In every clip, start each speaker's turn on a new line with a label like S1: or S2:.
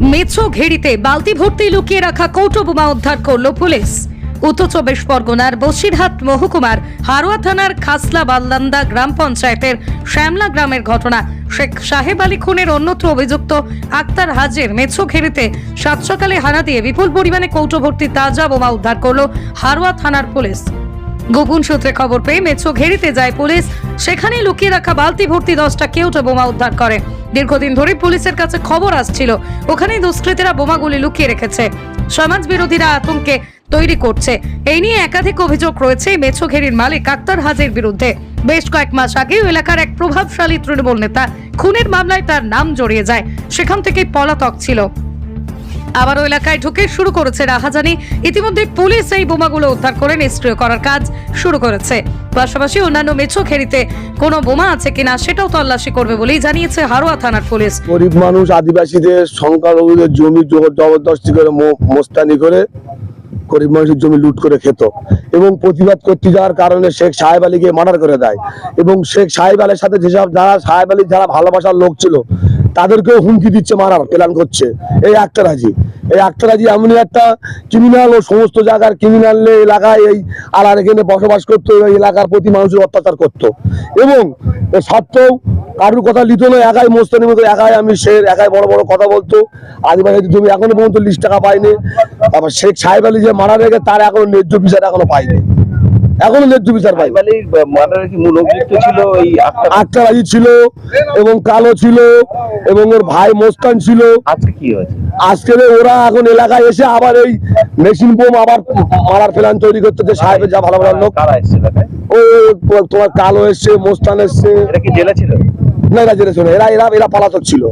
S1: মেছো ঘেরিতে বালতি ভর্তি লুকিয়ে রাখা কৌটো বোমা উদ্ধার করল পুলিশ। উত্তর চব্বিশ পরগনার বসিরহাট মহকুমার হারোয়া থানার খাসলা বাল্লান্দা গ্রাম পঞ্চায়েতের শ্যামলা গ্রামের ঘটনা। শেখ সাহেব আলী খুনের অন্যত্র অভিযুক্ত আক্তার হাজের মেছো ঘেরিতে সাত সকালে হানা দিয়ে বিপুল পরিমাণে কৌটো ভর্তি তাজা বোমা উদ্ধার করল হারোয়া থানার পুলিশ। গোপন সূত্রে খবর পেয়ে মেছো ঘেরিতে যায় পুলিশ। সেখানে লুকিয়ে রাখা বালতি ভর্তি দশটা কেউটা বোমা উদ্ধার করে। দীর্ঘদিন ধরে পুলিশের কাছে খবর আসছিল। ওখানেই দুষ্কৃতীরা বোমাগুলি লুকিয়ে রেখেছে। সমাজ বিরোধীরা আতঙ্কে তৈরি করছে। এই নিয়ে একাধিক অভিযোগ রয়েছে মেছো ঘেরির মালিক আক্তার হাজের বিরুদ্ধে। বেশ কয়েক মাস আগেও এলাকার এক প্রভাবশালী তৃণমূল নেতা খুনের মামলায় তার নাম জড়িয়ে যায়। সেখান থেকেই পলাতক ছিল। আবারও এলাকায় ঢুকে শুরু করেছে রাহাজানি। ইতিমধ্যে পুলিশ এই বোমাগুলো উদ্ধার করে নিষ্ক্রিয় করার কাজ শুরু করেছে। পাশাপাশি অন্যান্য মেছো খেরিতে কোনো বোমা আছে কিনা সেটাও তল্লাশি করবে বলেই জানিয়েছে হারোয়া থানার পুলিশ।
S2: গরিব মানুষ, আদিবাসীদের সংখ্যালঘুদের জমি জবরদস্তি করে মোস্তানি করে গরিব মানুষের জমি লুট করে খেত। এবং প্রতিবাদ করতে যাওয়ার কারণে শেখ সাহেব আলীকে মার্ডার করে দেয়। এবং শেখ সাহেব আলীর সাথে যেসব যারা সাহেব আলীর যারা ভালোবাসার লোক ছিল তাদেরকেও হুমকি দিচ্ছে, মারার প্ল্যান করছে। এই আক্তার হাজি। এই আক্তার হাজি এমনই একটা ক্রিমিনাল ও সমস্ত জায়গার ক্রিমিনাল এলাকায় এই আলার এখানে বসবাস করতো, এই এলাকার প্রতি মানুষের অত্যাচার করতো। এবং সত্ত্বেও কারুর কথা লিত না, একাই মোস্তানির মতো, একাই আমি সে, একাই বড় বড় কথা বলতো। আদিবাসী জমি এখনও পর্যন্ত লিস্ট টাকা পাইনি। তারপর শেখ সাহেব আলী যে মারা রেখে তার এখনও ন্যায্য বিচার এখনও পাইনি। এখনও ন্যায্য বিচার
S3: অভিযুক্ত ছিল আক্তার
S2: ছিল এবং কালো ছিল এবং ওর ভাই মোস্তান ছিল।
S3: আজকে কি হয়েছে?
S2: আজকে ওরা এখন এলাকায় এসে আবার এই মেশিন বোম আবার মারার প্ল্যান তৈরি করতেছে সাহেবের যা ভালো ভালো লোক? ও তোমার কালো এসছে মোস্তান এসছে।
S3: কি জেলে ছিল?
S2: না এরা শোনে এরা এরা এরা পালাতক ছিল।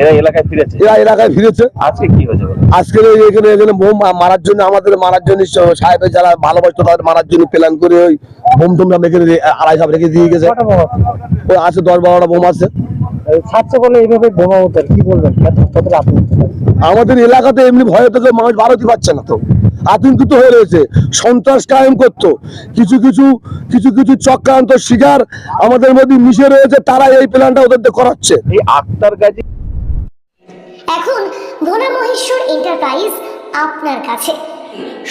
S3: এরা এলাকায় ফিরেছে?
S2: এরা এলাকায় ফিরেছে।
S3: আজকে কি হয়েছে
S2: আজকে এখানে এখানে বোম মারার জন্য আমাদের মারার জন্য সাহেবের যারা ভালোবাসতো তাদের মারার জন্য প্ল্যান করে ওই বোম টোমরা মেখে আড়াই সাপ রেখে দিয়ে গেছে। ওই আছে দশ বারোটা বোম আছে।
S4: ছাত্র বলে এইভাবে বোমা উদ্ধার কি বলবেন? কত- কতটা আপনি
S2: আমাদের এলাকাতে এমনি ভয়ে থেকে মানুষ ভারতই পাচ্ছে না তো। আতঙ্কিত হয়ে রয়েছে সন্ত্রাস কায়েম করতো। কিছু কিছু কিছু কিছু চক্রান্ত শিকার আমাদের মধ্যে মিশে রয়েছে তারা এই প্ল্যানটা ওদের করাচ্ছে।
S3: এই আক্তার গাজী
S5: এখন ভোলা মহেশ্বর এন্টারপ্রাইজ আপনার কাছে।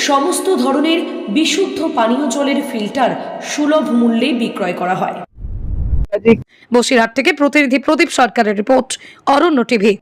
S6: সমস্ত ধরনের বিশুদ্ধ পানীয় জলের ফিল্টার সুলভ মূল্যে বিক্রয় করা হয়।
S1: বসিরহাট থেকে প্রতিনিধি প্রদীপ সরকারের রিপোর্ট অরণ্য টিভি।